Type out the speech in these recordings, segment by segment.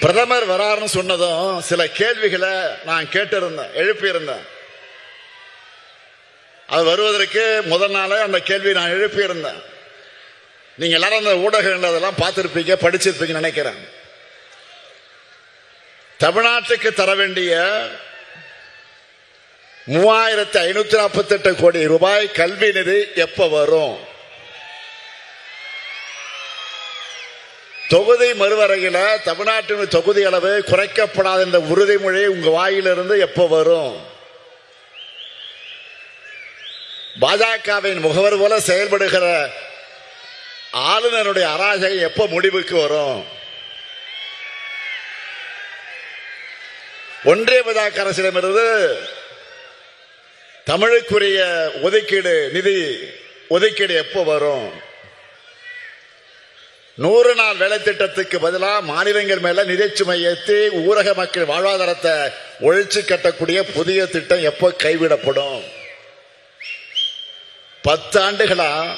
பிரதமர் வராருன்னு சொன்னதும் சில கேள்விகளை நான் கேட்டிருந்தேன் எழுப்பியிருந்தேன். அது வருவதற்கு முதல் நாளே அந்த கேள்வி நான் எழுப்பியிருந்தேன். நீங்க எல்லாரும் அந்த ஊடகங்கள் அதெல்லாம் பார்த்துருப்பீங்க படிச்சிருப்பீங்க நினைக்கிறேன். தமிழ்நாட்டுக்கு தர வேண்டிய மூவாயிரத்தி ஐநூத்தி நாற்பத்தி எட்டு கோடி ரூபாய் கல்வி நிதி எப்ப வரும்? தொகுதி மறுவரையில் தமிழ்நாட்டின் தொகுதி அளவு குறைக்கப்படாத இந்த உறுதிமொழி உங்க வாயிலிருந்து எப்போ வரும்? பாஜகவின் முகவர் போல செயல்படுகிற ஆளுநருடைய அராஜகம் எப்போ முடிவுக்கு வரும்? ஒன்றிய பாஜக அரசிடமிருந்து தமிழுக்குரிய ஒதுக்கீடு நிதி ஒதுக்கீடு எப்போ வரும்? நூறு நாள் வேலை திட்டத்துக்கு பதிலாக மாநிலங்கள் மேல நிதிச்சுமை ஏற்றி ஊரக மக்கள் வாழ்வாதாரத்தை ஒழிச்சு கட்டக்கூடிய புதிய திட்டம் எப்போ கைவிடப்படும்? பத்து ஆண்டுகளா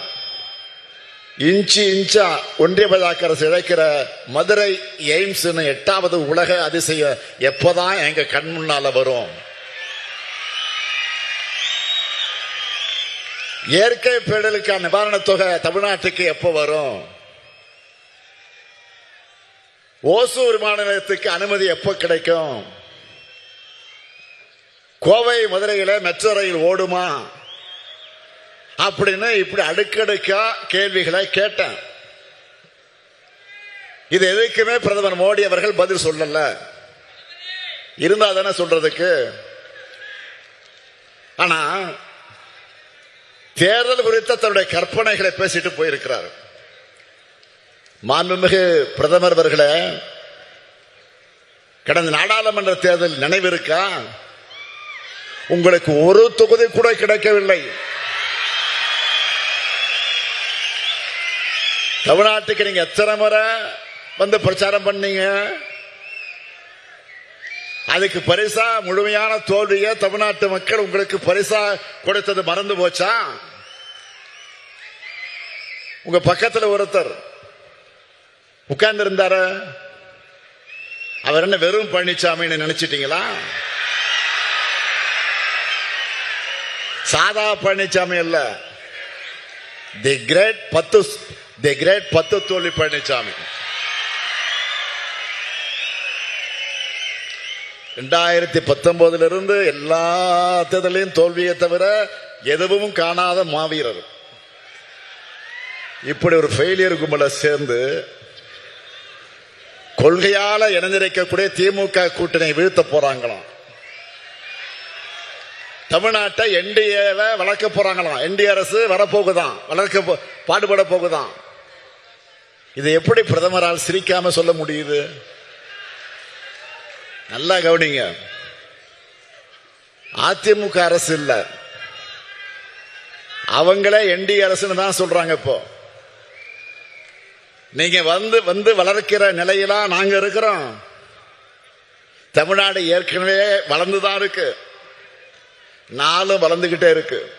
இன்ச்சு இன்ச்சா ஒன்றிய பாஜக அரசு இழைக்கிற மதுரை எய்ம்ஸ் எட்டாவது உலக அதிசயம் எப்போதான் எங்க கண் முன்னால வரும்? இயற்கை பேடலுக்கான நிவாரணத் தொகை தமிழ்நாட்டுக்கு எப்போ வரும்? ஓசூர் மாநிலத்துக்கு அனுமதி எப்போ கிடைக்கும்? கோவை மதுரையில மெட்ரோ ரயில் ஓடுமா? அப்படின்னு இப்படி அடுக்கடுக்கா கேள்விகளை கேட்டேன். இது எதுக்குமே பிரதமர் மோடி அவர்கள் பதில் சொல்லல. இருந்தா தானே சொல்றதுக்கு. ஆனா தேர்தல் குறித்த தன்னுடைய கற்பனைகளை பேசிட்டு போயிருக்கிறார். மாண்புமிகு பிரதமர் அவர்களே கடந்த நாடாளுமன்ற தேர்தல் நினைவிருக்கா? உங்களுக்கு ஒரு தொகுதி கூட கிடைக்கவில்லை. தமிழ்நாட்டுக்கு நீங்க எத்தனை முறை வந்து பிரச்சாரம் பண்ணீங்க? அதுக்கு பரிசா முழுமையான தோல்வியை தமிழ்நாட்டு மக்கள் உங்களுக்கு பரிசா கொடுத்தது மறந்து போச்சா? உங்க பக்கத்துல ஒருத்தர் உட்கார்ந்து இருந்தார அவர் என்ன வெறும் பழனிசாமின்னு நினைச்சிட்டீங்களா? சாதா பழனிசாமி அல்ல. தி கிரேட் பத்து தி கிரேட் பத்து தோல்வி பழனிசாமி ரெண்டாயிரத்தி பத்தொன்பதுல இருந்து எல்லா தேர்தலையும் தோல்வியை தவிர எதுவும் காணாத மாவீரர். இப்படி ஒரு ஃபெயிலியர் கும்பல சேர்ந்து கொள்கையால இணைந்திருக்கக்கூடிய திமுக கூட்டணி வீழ்த்த போறாங்களாம். தமிழ்நாட்டை என்டிஏவை வளர்க்க போறாங்களாம். என்டிஏ அரசு வரப்போகுதான். வளர்க்க போ- பாடுபட போகுதான். இது எப்படி பிரதமரால் சிரிக்காம சொல்ல முடியுது? நல்லா கவனிங்க. அதிமுக அரசு இல்லை. அவங்களே என்டிஏ அரசுன்னு தான் சொல்றாங்க இப்போ. நீங்க வந்து வந்து வளர்க்கிற நிலையிலாம் நாங்க இருக்கிறோம். தமிழ்நாடு ஏற்கனவே வளர்ந்துதான் இருக்கு. நாளும் வளர்ந்துகிட்டே இருக்கு.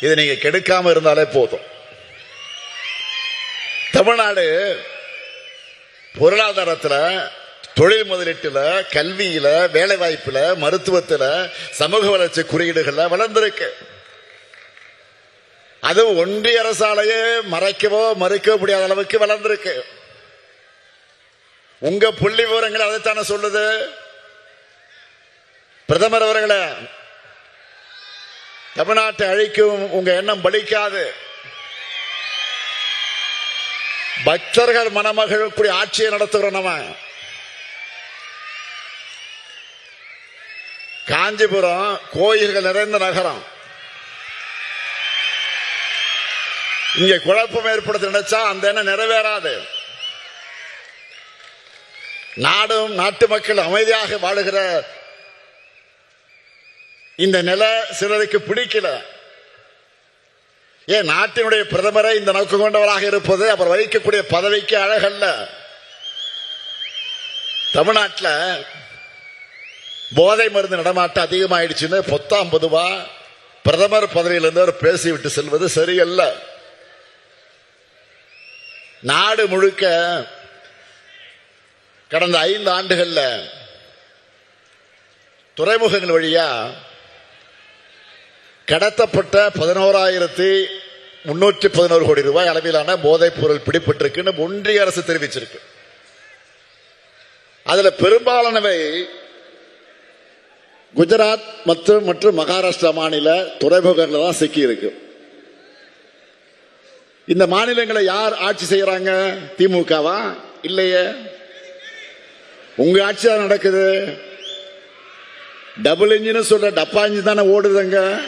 இதை நீங்க கெடுக்காம இருந்தாலே போதும். தமிழ்நாடு பொருளாதாரத்தில் தொழில் முதலீட்டில் கல்வியில் வேலைவாய்ப்பில் மருத்துவத்தில் சமூக வளர்ச்சி குறியீடுகளில் வளர்ந்துருக்கு. அது ஒன்றிய அரசாலேயே மறைக்கவோ மறுக்கவோ முடியாத அளவுக்கு வளர்ந்திருக்கு. உங்க புள்ளி விவரங்கள் அதைத்தானே சொல்லுது? பிரதமர் அவர்களே தமிழ்நாட்டை அழிக்கும் உங்க எண்ணம் பலிக்காது. பக்தர்கள் மணமகளுக்குரிய ஆட்சியை நடத்துகிறோம் நம்ம. காஞ்சிபுரம் கோயில்கள் நிறைந்த நகரம். இங்க குழப்பம் ஏற்படுத்த நினைச்சா அந்த எண்ணம் நிறைவேறாது. நாடும் நாட்டு மக்கள் அமைதியாக வாழுகிற இந்த நிலை சிலருக்கு பிடிக்கல. ஏன் நாட்டினுடைய பிரதமரை இந்த நோக்கம் கொண்டவராக இருப்பது அவர் வகிக்கக்கூடிய பதவிக்கு அழகல்ல. தமிழ்நாட்டில் போதை மருந்து நடமாட்டம் அதிகமாயிடுச்சுன்னு பொத்தாம் பொதுவா பிரதமர் பதவியிலிருந்து அவர் பேசிவிட்டு செல்வது சரியல்ல. நாடு முழுக்க கடந்த ஐந்து ஆண்டுகள்ல துறைமுகங்கள் வழியா கடத்தப்பட்ட பதினோராயிரத்தி முன்னூற்றி பதினோரு கோடி ரூபாய் அளவிலான போதைப் பொருள் பிடிபட்டிருக்குன்னு ஒன்றிய அரசு தெரிவிச்சிருக்கு. அதுல பெரும்பாலானவை குஜராத் மற்றும் மற்றும் மகாராஷ்டிரா மாநில துறைமுகங்கள் தான் சிக்கி இருக்கு இந்த மாநிலங்களை யார் ஆட்சி செய்யறாங்க? திமுகவா? இல்லையே. உங்க ஆட்சி தான் நடக்குது. டபுள் இன்ஜின் சொல்ற டப்பா இன்ஜின் தானே ஓடுதுங்க.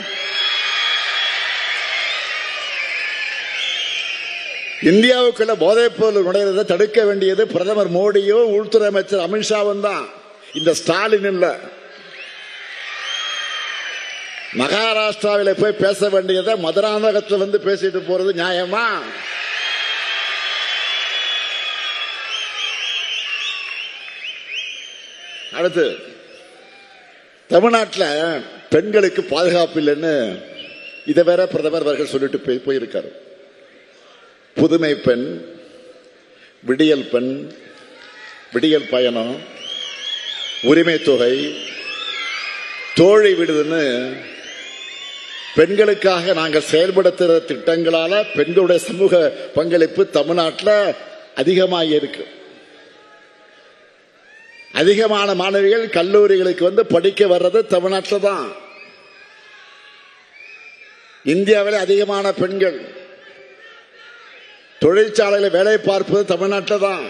இந்தியாவுக்குள்ள போதைப் பொருள் நுழைறதை தடுக்க வேண்டியது பிரதமர் மோடியோ உள்துறை அமைச்சர் அமித்ஷாவும் தான். இந்த ஸ்டாலின் இல்லை. மகாராஷ்டிராவில் போய் பேச வேண்டியதை மதுராந்தகத்தில் வந்து பேசிட்டு போறது நியாயமா? அடுத்து தமிழ்நாட்டில் பெண்களுக்கு பாதுகாப்பு இல்லைன்னு இதை வேற பிரதமர் அவர்கள் சொல்லிட்டு போய் போயிருக்காரு. புதுமை பெண் விடியல் பெண் விடியல் பயணம் உரிமை தொகை தோழி விடுதுன்னு பெண்களுக்காக நாங்கள் செயல்படுத்துகிற திட்டங்களால பெண்களுடைய சமூக பங்களிப்பு தமிழ்நாட்டில் அதிகமாக இருக்கு. அதிகமான மாணவிகள் கல்லூரிகளுக்கு வந்து படிக்க வர்றது தமிழ்நாட்டில் தான். இந்தியாவில் அதிகமான பெண்கள். தொழிற்சாலையில் வேலை பார்ப்பது தமிழ்நாட்டில் தான்.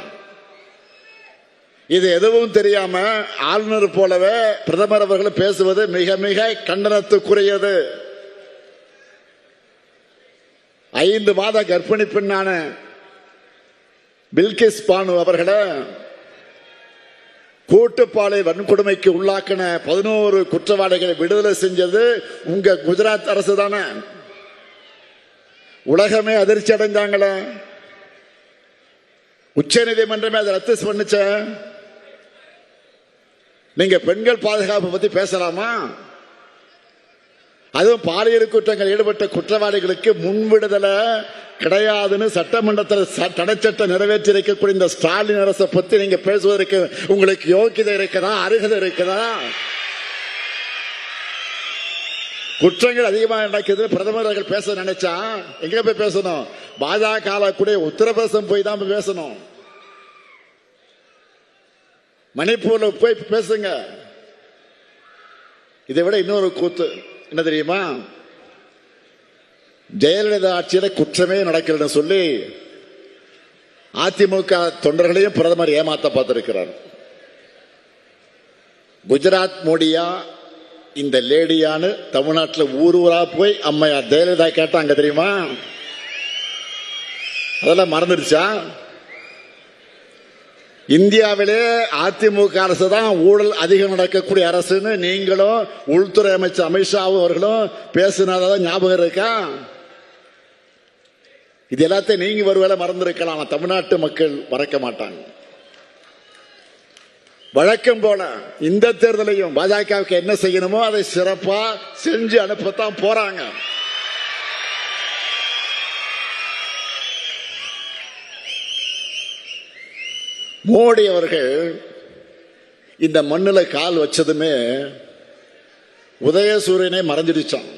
இது எதுவும் தெரியாம ஆளுநர் போலவே பிரதமர் அவர்கள் பேசுவது மிக மிக கண்டனத்துக்குரியது. ஐந்து மாத கர்ப்பிணி பெண்ணான பில்கிஸ் பானு அவர்களை கூட்டுப்பாலை வன்கொடுமைக்கு உள்ளாக்கின பதினோரு குற்றவாளிகளை விடுதலை செஞ்சது உங்க குஜராத் அரசு தானே. உலகமே அதிர்ச்சி அடைஞ்சாங்களே உச்ச நீதிமன்றமே அதை ரத்து பண்ணுச்ச. நீங்க பெண்கள் பாதுகாப்பு பத்தி பேசலாமா? அதுவும் பாலியல் குற்றங்கள் ஈடுபட்ட குற்றவாளிகளுக்கு முன்விடுதலை கிடையாதுன்னு சட்டமன்றத்தில் ச- தடைச்சட்டம் நிறைவேற்றி இருக்கக்கூடிய இந்த ஸ்டாலின் அரசை பற்றி நீங்க பேசுவதற்கு உங்களுக்கு யோக்கியதை இருக்குதா அருகதை இருக்குதா குற்றங்கள் அதிகமாக நடக்குது பிரதமர் அவர்கள் பேச நினைச்சா? எங்க போய் பேசணும்? பாஜக கூட உத்தரப்பிரதேசம் போய் தான் போய் பேசணும். மணிப்பூர்ல போய் பேசுங்க. இதை விட இன்னொரு கூத்து. என்ன தெரியுமா? ஜெயலலிதா ஆட்சியில குற்றமே நடக்கிறதுன்னு சொல்லி அதிமுக தொண்டர்களையும் பிரதமர் ஏமாத்த பார்த்திருக்கிறார். குஜராத் மோடியா இந்த லேடியான்னு தமிழ்நாட்டில் ஊர் ஊரா போய் அம்மையார் ஜெயலலிதா கேட்டாங்க தெரியுமா? அதெல்லாம் மறந்துடுச்சா? இந்தியாவிலே அதிமுக அரசு தான் ஊழல் அதிகம் நடக்கக்கூடிய அரசுன்னு நீங்களும் உள்துறை அமைச்சர் அமித்ஷாவும் அவர்களும் பேசினதான் ஞாபகம் இருக்கா? இது எல்லாத்தையும் நீங்க ஒருவேளை மறந்திருக்கலாம். தமிழ்நாட்டு மக்கள் மறக்க மாட்டாங்க. வழக்கம் போல இந்த தேர்தலையும் பாஜகவுக்கு என்ன செய்யணுமோ அதை சிறப்பா செஞ்சு அனுப்பத்தான் போறாங்க. மோடி அவர்கள் இந்த மண்ணில் கால் வச்சதுமே உதயசூரியனே மறைஞ்சிடுச்சான்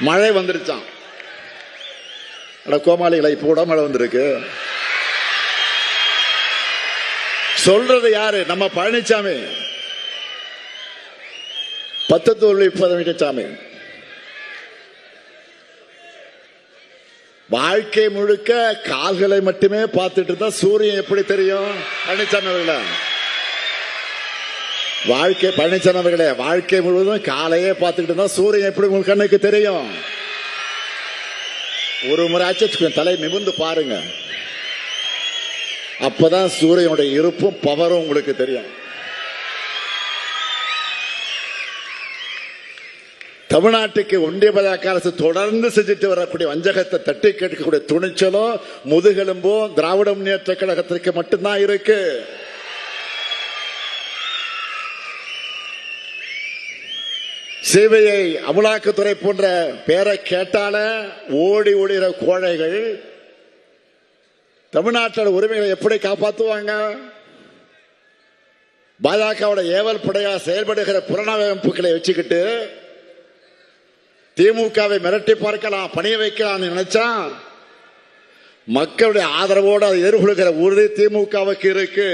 மழை வந்துடுச்சான் அட கோமாளிகளை இப்போ கூட மழை வந்திருக்கு. சொல்றது யாரு? நம்ம பழனிசாமி பத்து தோல்வி பதவிச்சாமி வாழ்க்கை முழுக்க கால்களை மட்டுமே பார்த்துட்டு இருந்தா சூரியன் எப்படி தெரியும்? பழனிசாமி அவர்களே. வாழ்க்கை பழனிசாமி அவர்களே வாழ்க்கை முழுவதும் காலையே பார்த்துக்கிட்டு இருந்தா சூரியன் எப்படி உங்க கண்ணுக்கு தெரியும்? ஒரு முறை ஆச்சு தலை நிமிர்ந்து பாருங்க. அப்பதான் சூரியனுடைய இருப்பும் பவரும் உங்களுக்கு தெரியும். தமிழ்நாட்டுக்கு ஒன்றிய பாஜக அரசு தொடர்ந்து செஞ்சுட்டு வரக்கூடிய வஞ்சகத்தை தட்டி கேட்கக்கூடிய துணிச்சலோ முதுகெலும்போ திராவிட முன்னேற்ற கழகத்திற்கு மட்டும்தான் இருக்கு. சிபிஐ அமலாக்கத்துறை போன்ற பேரை கேட்டால ஓடி ஓடுகிற கோழைகள் தமிழ்நாட்டோட உரிமைகளை எப்படி காப்பாற்றுவாங்க பாஜகவோட ஏவல் படையா செயல்படுகிற புலனமைப்புகளை வச்சுக்கிட்டு திமுகவை மிரட்டி பார்க்கலாம் பணிய வைக்கலாம்னு நினைச்சா மக்களுடைய ஆதரவோடு அதை எதிர்கொள்கிற உறுதி திமுகவுக்கு இருக்கு.